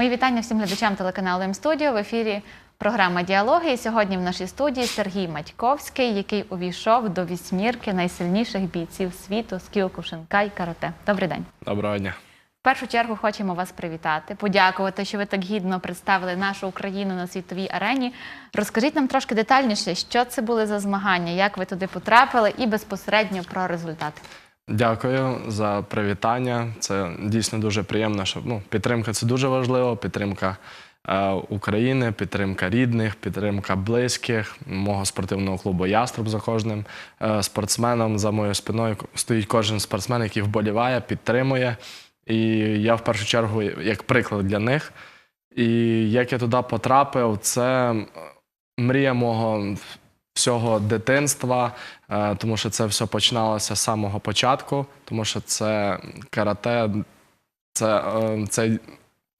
Мої вітання всім глядачам телеканалу М-студіо. В ефірі програма Діалоги. І сьогодні в нашій студії Сергій Матьковський, який увійшов до вісьмірки найсильніших бійців світу з кіокушинка і карате. Добрий день. Доброго дня. В першу чергу хочемо вас привітати, подякувати, що ви так гідно представили нашу Україну на світовій арені. Розкажіть нам трошки детальніше, що це були за змагання, як ви туди потрапили, і безпосередньо про результати. Дякую за привітання. Це дійсно дуже приємно, що ну, підтримка це дуже важливо. Підтримка е, України, підтримка рідних, підтримка близьких, мого спортивного клубу Яструб за кожним е, спортсменом. За моєю спиною стоїть кожен спортсмен, який вболіває, підтримує. І я в першу чергу як приклад для них. І як я туди потрапив, це мрія мого всього дитинства, е, тому що це все починалося з самого початку, тому що це карате, це, е, це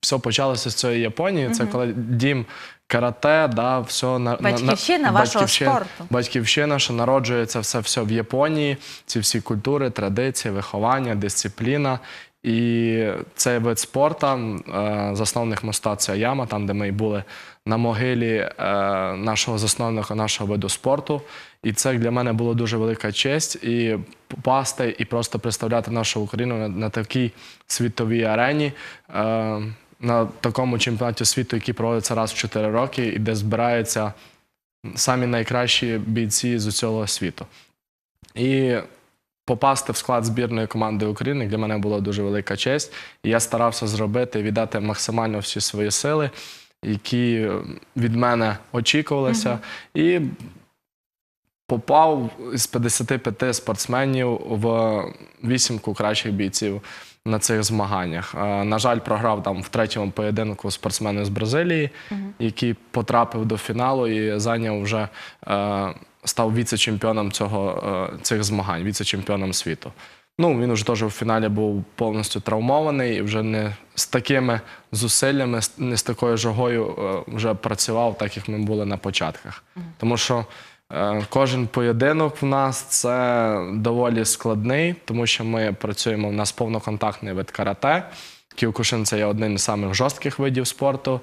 все почалося з цієї Японії. Це коли дім карате, да, все на на- на- Батьківщина вашого батьківщина- спорту. Батьківщина, що народжується все, все в Японії, ці всі культури, традиції, виховання, дисципліна. І цей вид спорту, е, засновник моста це Яма, там, де ми і були на могилі е, нашого засновника нашого виду спорту. І це для мене було дуже велика честь. І попасти і просто представляти нашу Україну на, на такій світовій арені. Е, на такому чемпіонаті світу, який проводиться раз в 4 роки, і де збираються самі найкращі бійці з усього світу. І попасти в склад збірної команди України для мене була дуже велика честь. І я старався зробити, віддати максимально всі свої сили, які від мене очікувалися. І попав з 55 спортсменів в вісімку кращих бійців на цих змаганнях. Е, На жаль, програв там в третьому поєдинку спортсмен з Бразилії, який потрапив до фіналу і зайняв вже е, став віце-чемпіоном цього е, цих змагань, віце-чемпіоном світу. Ну, він вже теж у фіналі був повністю травмований і вже не з такими зусиллями, не з такою жагою е, вже працював, так як ми були на початках. Тому що е, кожен поєдинок в нас це доволі складний, тому що ми працюємо в нас повноконтактний вид карате. Кіокушин це є один із самих жорстких видів спорту.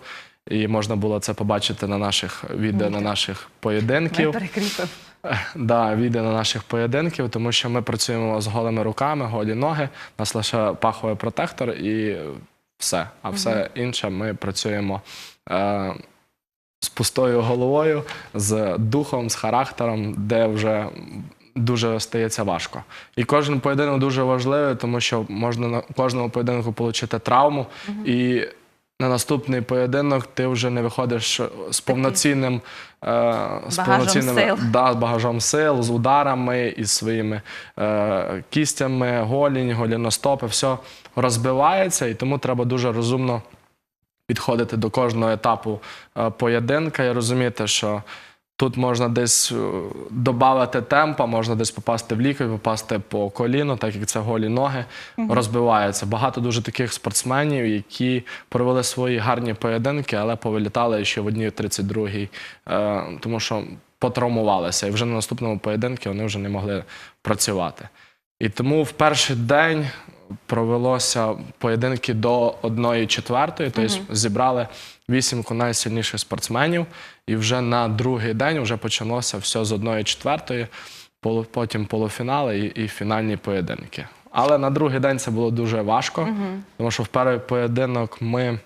І можна було це побачити на наших відео, на наших поєдинків. Да, відео на наших поєдинків, тому що ми працюємо з голими руками, голі ноги, у нас лише паховий протектор і все. А все інше ми працюємо е, з пустою головою, з духом, з характером, де вже дуже стається важко. І кожен поєдинок дуже важливий, тому що можна на кожному поєдинку отримати травму. І на наступний поєдинок ти вже не виходиш з повноцінним, е, з Багажом повноцінним сил. да, з багажом сил, з ударами, із своїми е, кістями, голінь, голіностопи, все розбивається, і тому треба дуже розумно підходити до кожного етапу е, поєдинка і розуміти, що тут можна десь додати темпа, можна десь попасти в лікоть, попасти по коліну, так як це голі ноги розбиваються. Багато дуже таких спортсменів, які провели свої гарні поєдинки, але повилітали ще в одній 32-й, е, тому що потравмувалися. І вже на наступному поєдинку вони вже не могли працювати. І тому в перший день провелося поєдинки до 1-4, тобто зібрали вісімку найсильніших спортсменів, і вже на другий день вже почалося все з 1-4, полу- потім полуфінали і, і фінальні поєдинки. Але на другий день це було дуже важко, тому що в перший поєдинок ми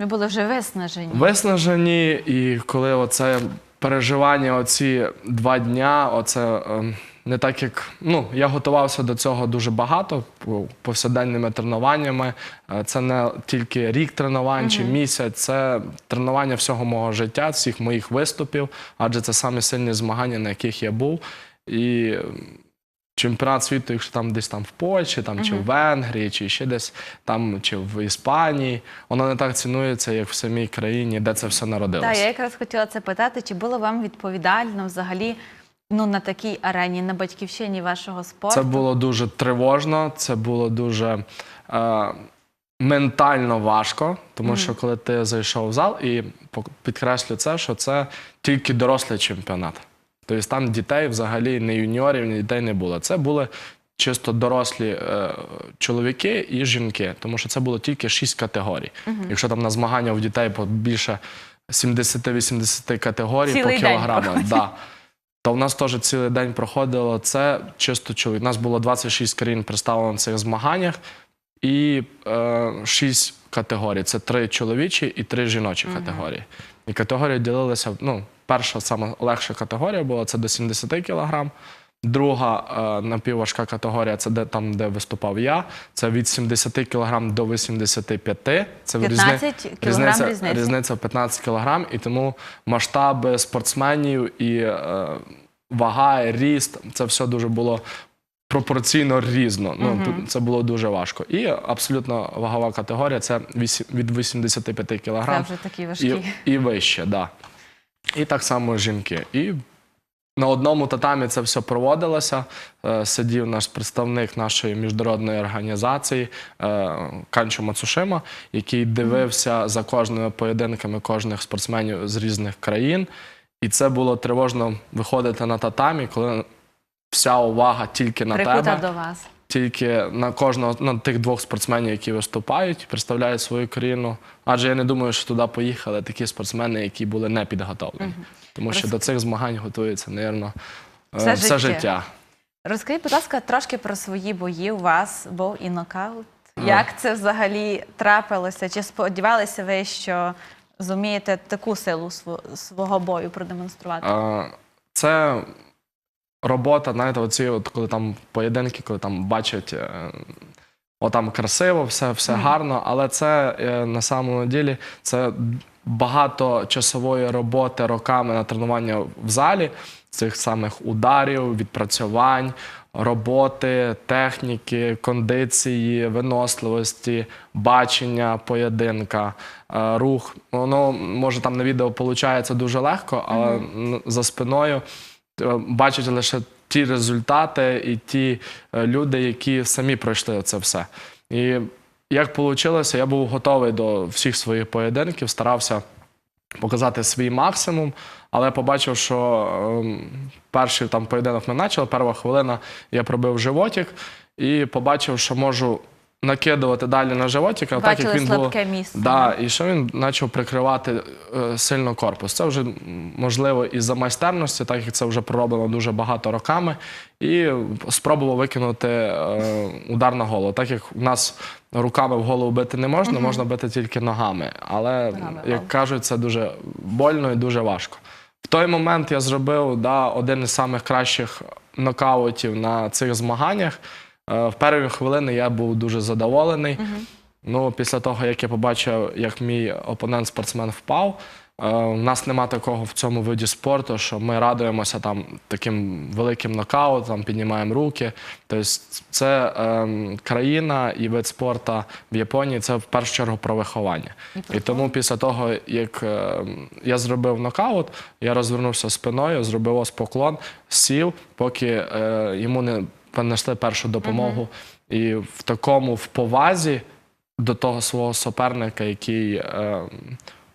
Ми були вже виснажені. виснажені, і коли оце переживання, оці два дня, оце ем, не так як ну я готувався до цього дуже багато по- повсякденними тренуваннями. Е, Це не тільки рік тренувань чи місяць, це тренування всього мого життя, всіх моїх виступів, адже це самі сильні змагання, на яких я був. І ем, чемпіонат світу, якщо там десь там в Польщі, там чи в Венгрії, чи ще десь там, чи в Іспанії, воно не так цінується, як в самій країні, де це все народилося. Так, я якраз хотіла це питати, чи було вам відповідально взагалі ну, на такій арені, на батьківщині вашого спорту? Це було дуже тривожно, це було дуже е, ментально важко, тому що коли ти зайшов в зал, і підкреслю це, що це тільки дорослий чемпіонат. Тобто там дітей взагалі не юніорів, ні дітей не було. Це були чисто дорослі е, чоловіки і жінки, тому що це було тільки шість категорій. Якщо там на змагання у дітей більше 70-80 категорій Цілий по проходить. да, то в нас теж цілий день проходило це чисто чоловік. У нас було 26 країн представлено на цих змаганнях і е, 6 категорій. Це три чоловічі і три жіночі категорії. І категорії ділилися. Ну, перша саме легша категорія була це до 70 кг. Друга е, напівважка категорія це де там, де виступав я. Це від 70 кг до 85. Це 15 кілограм різниця, різниця в 15 кг, і тому масштаби спортсменів і е, вага, і ріст це все дуже було пропорційно різно. Ну, тут це було дуже важко. І абсолютно вагова категорія це від 85 Це вже такі і, важкі. і вище, да. І так само жінки. І на одному татамі це все проводилося. Е, Сидів наш представник нашої міжнародної організації е, Канчо Мацушима, який дивився за кожними поєдинками кожних спортсменів з різних країн. І це було тривожно виходити на татамі, коли вся увага тільки на Прикута тебе до вас. Тільки на кожного на тих двох спортсменів, які виступають, представляють свою країну. Адже я не думаю, що туди поїхали такі спортсмени, які були не підготовлені. Тому що Роз- до цих змагань готується, напевно, Все все, життя. життя. Розкажіть, будь ласка, трошки про свої бої. У вас був і нокаут. Як це взагалі трапилося? Чи сподівалися ви, що зумієте таку силу свого бою продемонструвати? Е, Це робота, знаєте, оці, от, коли там поєдинки, коли там бачать. е, О, там красиво, все, все гарно, але це е, на самому ділі це багато часової роботи роками на тренування в залі, цих самих ударів, відпрацювань, роботи, техніки, кондиції, виносливості, бачення поєдинка, е, рух. Воно може там на відео виходить дуже легко, але м, за спиною бачать лише ті результати і ті е, люди, які самі пройшли це все. І як вийшло, я був готовий до всіх своїх поєдинків, старався показати свій максимум, але побачив, що ем, перший там поєдинок ми почали, перша хвилина я пробив животик і побачив, що можу накидувати далі на животик, а так Бачили як він було, слабке місце. Да, і що він почав прикривати е, сильно корпус. Це вже можливо із-за майстерності, так як це вже пророблено дуже багато роками. І спробував викинути е, удар на голову. Так як в нас руками в голову бити не можна, можна бити тільки ногами. Але, Ногами, як кажуть, це дуже больно і дуже важко. В той момент я зробив да, один із самих кращих нокаутів на цих змаганнях. Е, В перші хвилини я був дуже задоволений. Ну, після того, як я побачив, як мій опонент-спортсмен впав, е, у нас нема такого в цьому виді спорту, що ми радуємося там таким великим нокаутом, піднімаємо руки. Тобто це ем, країна і вид спорту в Японії це в першу чергу про виховання. І тому після того, як я зробив нокаут, я розвернувся спиною, зробив ось поклон, сів, поки е, йому не понесли першу допомогу. І в такому в повазі до того свого суперника, який е,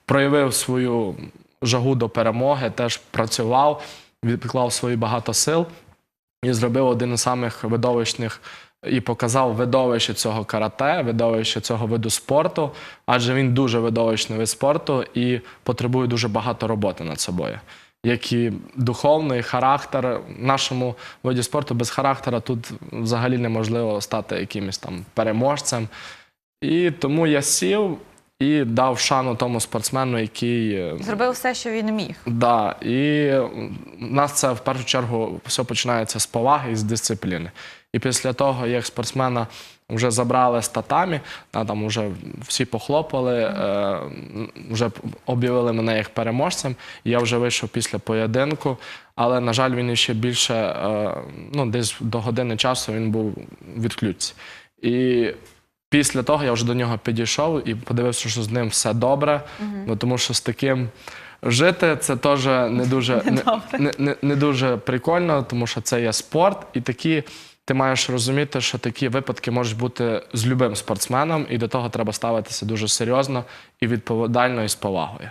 проявив свою жагу до перемоги, теж працював, відклав свої багато сил і зробив один із самих видовищних і показав видовище цього карате, видовище цього виду спорту, адже він дуже видовищний вид спорту і потребує дуже багато роботи над собою. Як і духовний характер нашому виді спорту без характера тут взагалі неможливо стати якимось там переможцем. І тому я сів і дав шану тому спортсмену, який е, Зробив все, що він міг. Да, і в нас це в першу чергу все починається з поваги і з дисципліни. І після того, як спортсмена вже забрали з татамі, там вже всі похлопали, е, вже об'явили мене як переможцем. Я вже вийшов після поєдинку, але, на жаль, він ще більше, е, ну, десь до години часу він був відключці. І після того я вже до нього підійшов і подивився, що з ним все добре, ну, тому що з таким. Жити це теж не дуже не, не, не, не дуже прикольно, тому що це є спорт, і такі ти маєш розуміти, що такі випадки можуть бути з любим спортсменом, і до того треба ставитися дуже серйозно і відповідально і з повагою.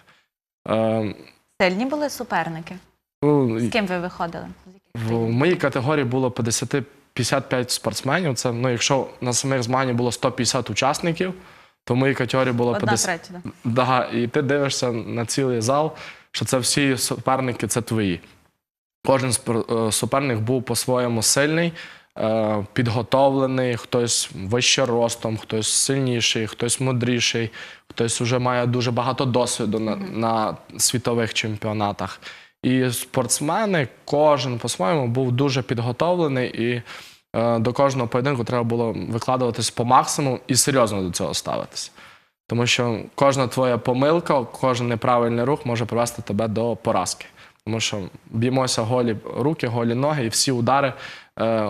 Е, Сильні були суперники. ну, З ким ви виходили? В моїй категорії було 55 55 спортсменів. Це ну, якщо на самих змаганнях було 150 учасників, то в моїй категорії було Одна 50. третя. да. Да, і ти дивишся на цілий зал, що це всі суперники, це твої. Кожен е, суперник був по-своєму сильний, підготовлений, хтось вище ростом, хтось сильніший, хтось мудріший, хтось вже має дуже багато досвіду на, на світових чемпіонатах. І спортсмени, кожен по-своєму був дуже підготовлений, і е, до кожного поєдинку треба було викладуватись по максимуму і серйозно до цього ставитися. Тому що кожна твоя помилка, кожен неправильний рух може привести тебе до поразки. Тому що б'ємося голі руки, голі ноги, і всі удари е,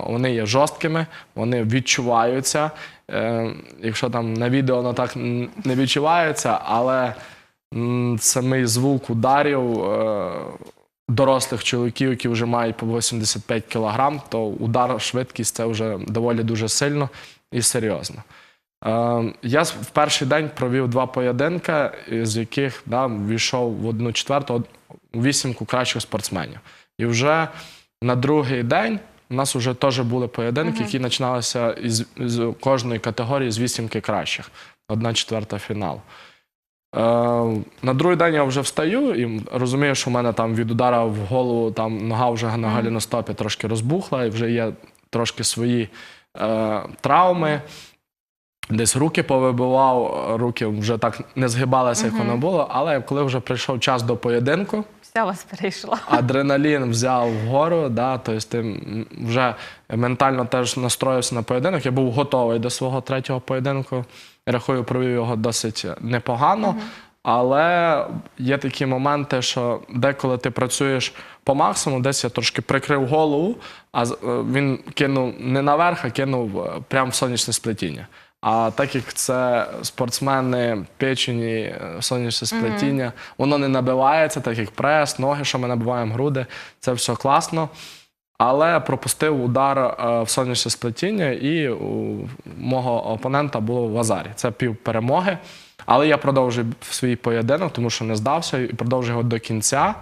вони є жорсткими, вони відчуваються. Е, якщо там на відео воно так не відчувається, але самий звук ударів е, дорослих чоловіків, які вже мають по 85 кг, то удар, швидкість це вже доволі дуже сильно і серйозно. Е, Я в перший день провів два поєдинки, з яких да, війшов в одну четверту, вісімку кращих спортсменів. І вже на другий день у нас вже теж були поєдинки, які починалися із, з кожної категорії з вісімки кращих. Одна четверта фінал. Е, на другий день я вже встаю і розумію, що в мене там від удара в голову там нога вже на галіностопі трошки розбухла, і вже є трошки свої е, травми. Десь руки повибивав, руки вже так не згибалися, як воно було. Але коли вже прийшов час до поєдинку, Все у вас перейшло. адреналін взяв вгору, да, тобто ти вже ментально теж настроївся на поєдинок. Я був готовий до свого третього поєдинку. Рахую, провів його досить непогано. Але є такі моменти, що деколи ти працюєш по максимуму, десь я трошки прикрив голову, а е, він кинув не наверх, а кинув е, прямо в сонячне сплетіння. А так як це спортсмени печені, е, сонячне сплетіння, воно не набивається, так як прес, ноги, що ми набиваємо груди, це все класно. Але пропустив удар е, в сонячне сплетіння, і у мого опонента було в азарі. Це пів перемоги. Але я продовжив свій поєдинок, тому що не здався і продовжив його до кінця.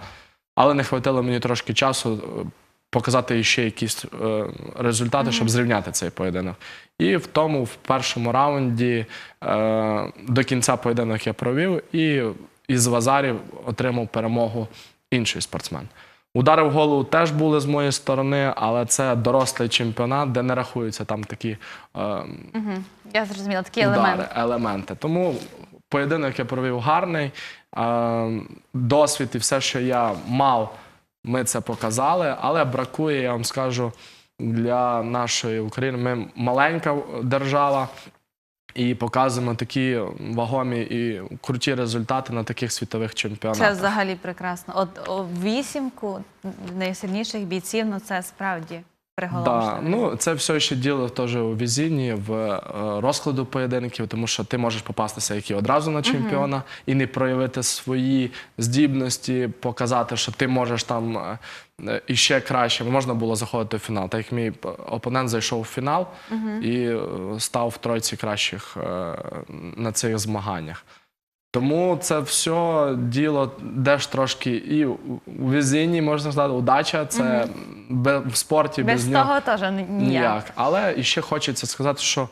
Але не хватило мені трошки часу е, показати ще якісь е, результати, щоб зрівняти цей поєдинок. І в тому, в першому раунді, е, до кінця поєдинок я провів, і із Вазарів отримав перемогу інший спортсмен. Удари в голову теж були з моєї сторони, але це дорослий чемпіонат, де не рахуються там такі е, Угу. Я зрозуміла, такі удари, елементи. елементи. Тому поєдинок я провів гарний. Е, Досвід і все, що я мав, ми це показали. Але бракує, я вам скажу, для нашої України. Ми маленька держава. І показуємо такі вагомі і круті результати на таких світових чемпіонатах. Це взагалі прекрасно. От о, вісімку найсильніших бійців, ну це справді Да, ну це все ще діло теж у візінні, в е, розкладу поєдинків, тому що ти можеш попастися як і одразу на чемпіона і не проявити свої здібності, показати, що ти можеш там е, е, іще краще. Можна було заходити в фінал. Так як мій опонент зайшов в фінал і е, став в тройці кращих на цих змаганнях. Тому це все діло теж трошки і у везінні, можна сказати, удача. Це бе- в спорті без, Без нього того теж ні- ніяк. ніяк. Але і ще хочеться сказати, що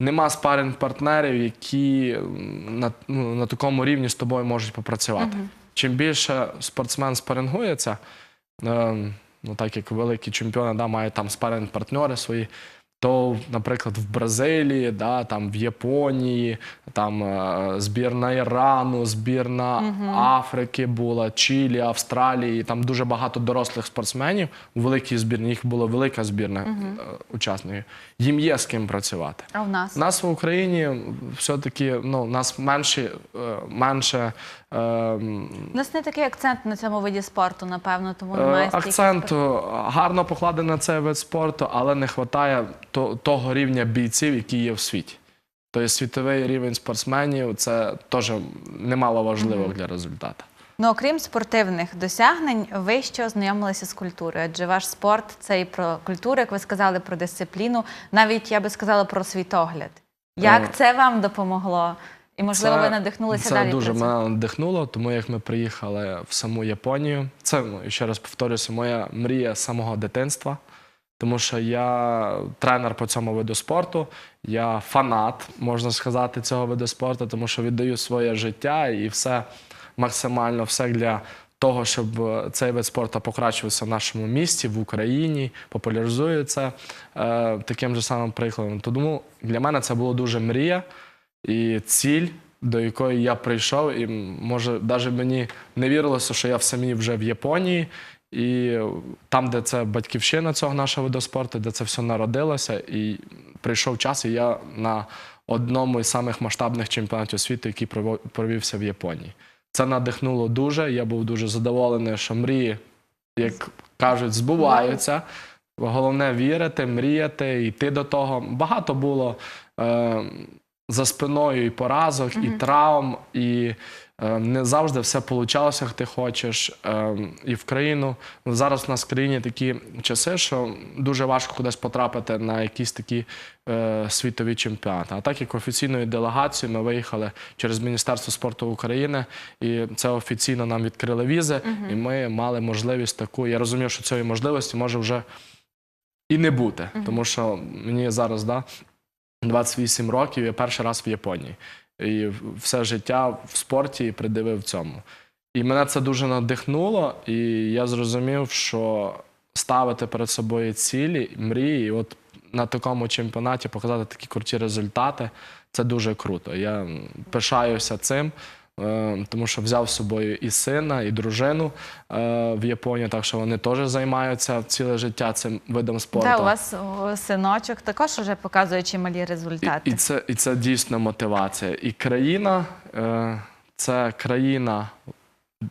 нема спаринг партнерів, які м, на, ну, на такому рівні з тобою можуть попрацювати. Чим більше спортсмен спарингується, е, ну так як великі чемпіони да, мають там спаринг партнери свої. То, наприклад, в Бразилії, да, там в Японії, там е, збірна Ірану, збірна Африки була, Чилі, Австралії. Там дуже багато дорослих спортсменів у великій збірні. Їх була велика збірна е, учасників. Їм є з ким працювати. А в нас? У нас в Україні все-таки ну, нас менше, е, менше е, м, У нас не такий акцент на цьому виді спорту, напевно, тому Е, немає стільки Акцент е, гарно покладений на цей вид спорту, але не вистачає того рівня бійців, які є в світі. Тобто світовий рівень спортсменів це теж немало важливо для результату. Ну, окрім спортивних досягнень, ви ще ознайомилися з культурою, адже ваш спорт це і про культуру, як ви сказали, про дисципліну, навіть я би сказала про світогляд. Е, Як це вам допомогло? І можливо, Це- ви надихнулися це далі. дуже це? мене надихнуло, тому як ми приїхали в саму Японію. Це ну, ще раз повторюся, моя мрія з самого дитинства. тому що я тренер по цьому виду спорту, я фанат, можна сказати, цього виду спорту, тому що віддаю своє життя і все максимально все для того, щоб цей вид спорту покращувався в нашому місті, в Україні, популяризує це е, таким же самим прикладом. Тому для мене це було дуже мрія і ціль, до якої я прийшов, і може навіть мені не вірилося, що я в самі вже в Японії. І там, де це батьківщина цього нашого виду спорту, де це все народилося, і прийшов час, і я на одному із самих масштабних чемпіонатів світу, який провівся в Японії. Це надихнуло дуже. Я був дуже задоволений, що мрії, як кажуть, збуваються. Головне вірити, мріяти, йти до того. Багато було е, за спиною і поразок, і травм, і е, не завжди все вийшло, як ти хочеш. Е, і в країну ну, зараз у нас в країні такі часи, що дуже важко кудись потрапити на якісь такі е, світові чемпіонати. А так як офіційною делегацією ми виїхали через Міністерство спорту України, і це офіційно нам відкрили візи, і ми мали можливість таку. Я розумів, що цієї можливості може вже і не бути, тому що мені зараз да, 28 років, я перший раз в Японії. І все життя в спорті придивив цьому. І мене це дуже надихнуло, і я зрозумів, що ставити перед собою цілі, мрії, і от на такому чемпіонаті показати такі круті результати це дуже круто. Я пишаюся цим, тому що взяв з собою і сина, і дружину е, в Японію, так що вони теж займаються ціле життя цим видом спорту. Та у вас синочок також вже показує чималі результати. І, і, це, і це дійсно мотивація. І країна е, це країна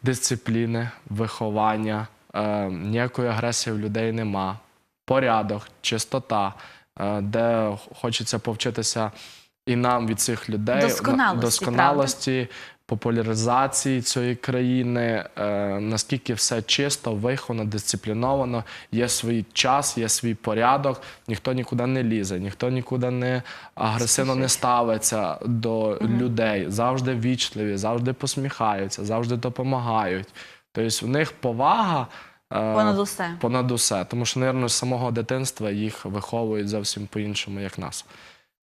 дисципліни, виховання, е, ніякої агресії в людей нема, порядок, чистота, е, де хочеться повчитися і нам від цих людей Досконалості, досконалості популяризації цієї країни, е, наскільки все чисто, виховано, дисципліновано, є свій час, є свій порядок, ніхто нікуди не лізе, ніхто нікуди не агресивно не ставиться до людей, завжди вічливі, завжди посміхаються, завжди допомагають. Тобто в них повага. е, Понад усе. Понад усе. Тому що, мабуть, з самого дитинства їх виховують зовсім по-іншому, як нас.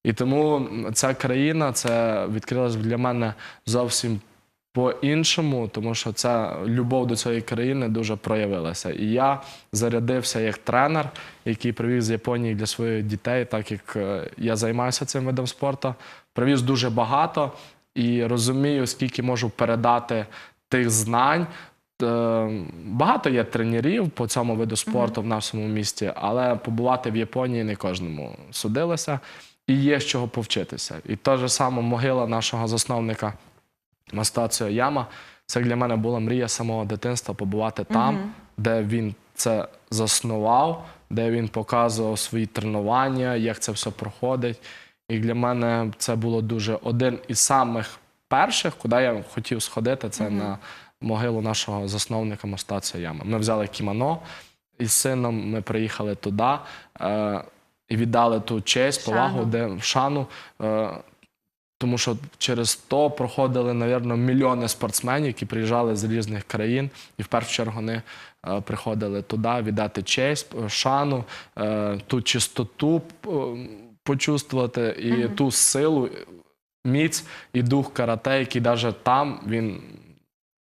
І тому ця країна це відкрилась для мене зовсім по-іншому, тому що ця любов до цієї країни дуже проявилася. І я зарядився як тренер, який привіз з Японії для своїх дітей, так як е, я займаюся цим видом спорту. Привіз дуже багато і розумію, скільки можу передати тих знань. Е, Багато є тренерів по цьому виду спорту в нашому місті, але побувати в Японії не кожному судилося. І є з чого повчитися. І те ж саме могила нашого засновника Мастаціо Яма. Це для мене була мрія самого дитинства побувати там, де він це заснував, де він показував свої тренування, як це все проходить. І для мене це було дуже один із самих перших, куди я хотів сходити, це на могилу нашого засновника Мастаціо Яма. Ми взяли кімоно із сином, ми приїхали туди. І віддали ту честь, Шану. повагу, де в шану. Е, тому що через то проходили, напевно, мільйони спортсменів, які приїжджали з різних країн, і в першу чергу вони е, приходили туди віддати честь, е, шану, е, ту чистоту е, почувствувати і ту силу, міць і дух карате, який навіть там він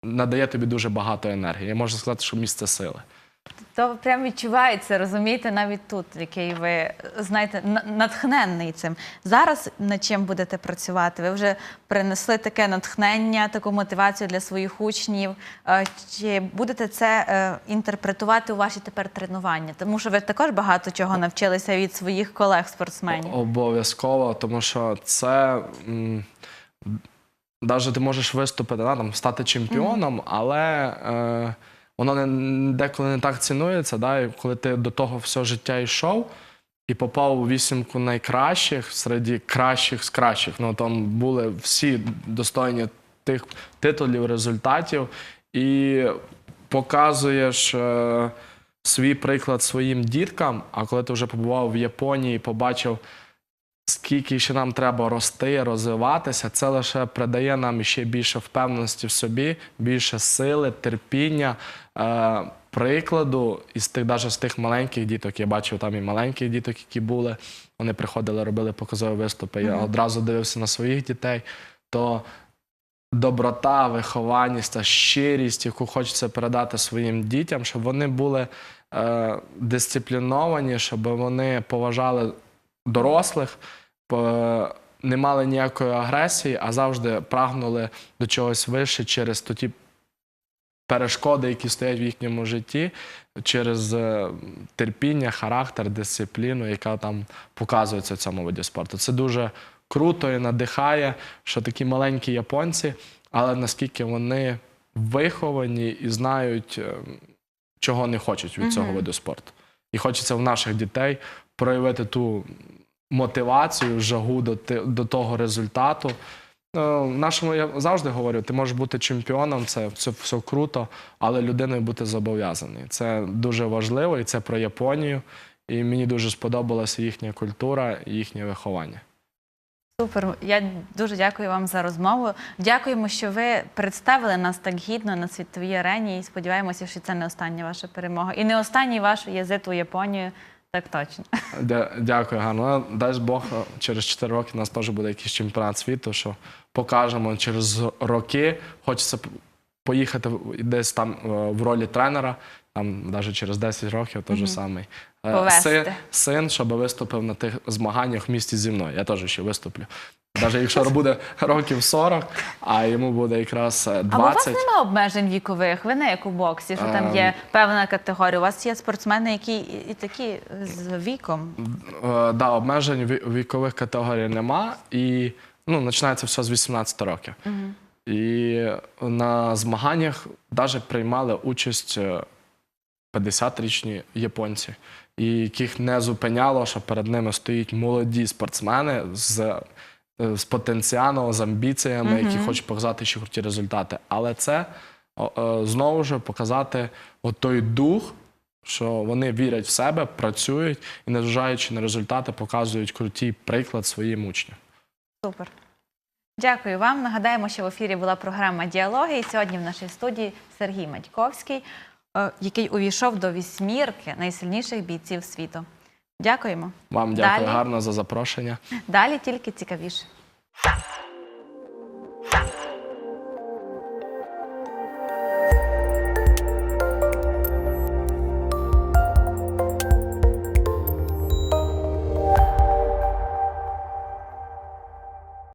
надає тобі дуже багато енергії. Я можу сказати, що місце сили. То прям відчувається, розумієте, навіть тут, який ви знаєте, натхненний цим. Зараз над чим будете працювати? Ви вже принесли таке натхнення, таку мотивацію для своїх учнів. Е, Чи будете це е, інтерпретувати у ваші тепер тренування? Тому що ви також багато чого навчилися від своїх колег-спортсменів. Обов'язково, тому що це. Навіть ти можеш виступити, да, там, стати чемпіоном, але е, воно не, деколи не так цінується. Да, і коли ти до того все життя йшов і попав у вісімку найкращих серед кращих з кращих. Ну там були всі достойні тих титулів, результатів, і показуєш е, свій приклад своїм діткам. А коли ти вже побував в Японії, побачив скільки ще нам треба рости, розвиватися, це лише придає нам ще більше впевненості в собі, більше сили, терпіння. Е, Прикладу із тих, навіть з тих маленьких діток, я бачив там і маленьких діток, які були. Вони приходили, робили показові виступи. Я одразу дивився на своїх дітей. То доброта, вихованість та щирість, яку хочеться передати своїм дітям, щоб вони були е, дисципліновані, щоб вони поважали дорослих, по- не мали ніякої агресії, а завжди прагнули до чогось вище через ті перешкоди, які стоять в їхньому житті, через е, терпіння, характер, дисципліну, яка там показується в цьому виді спорту. Це дуже круто і надихає, що такі маленькі японці, але наскільки вони виховані і знають, е, чого не хочуть від цього виду спорту. І хочеться в наших дітей проявити ту мотивацію, жагу до, до того результату. Е, нашому я завжди говорю, ти можеш бути чемпіоном, це все, все круто, але людиною бути зобов'язаний. Це дуже важливо, і це про Японію. І мені дуже сподобалася їхня культура їхнє виховання. Супер. Я дуже дякую вам за розмову. Дякуємо, що ви представили нас так гідно на світовій арені. І сподіваємося, що це не остання ваша перемога. І не останній ваш візит у Японію. Так точно. Дя- Дякую, Ганна. Дасть Дай Бог, е, через 4 роки у нас теж буде якийсь чемпіонат світу, що покажемо через роки. Хочеться поїхати десь там е, в ролі тренера, там навіть через 10 років той же самий. Е, Повести. Син, щоб виступив на тих змаганнях в місті зі мною. Я теж ще виступлю. Навіть якщо буде років 40, а йому буде якраз е, А у вас 20. немає обмежень вікових, ви не як у боксі, що там є певна категорія. У вас є спортсмени, які і, такі з віком. Е, да, обмежень вікових категорій нема, і ну, починається все з 18 років. І на змаганнях навіть приймали участь е, 50-річні японці, і яких не зупиняло, що перед ними стоять молоді спортсмени з, е, з потенціалом, з амбіціями, які хочуть показати ще круті результати. Але це е, знову ж показати от той дух, що вони вірять в себе, працюють і, незважаючи на результати, показують крутий приклад своїм учням. Супер. Дякую вам. Нагадаємо, що в ефірі була програма Діалоги. І сьогодні в нашій студії Сергій Матьковський, е, який увійшов до вісьмірки найсильніших бійців світу. Дякуємо. Вам дякую Далі. гарно за запрошення. Далі тільки цікавіше.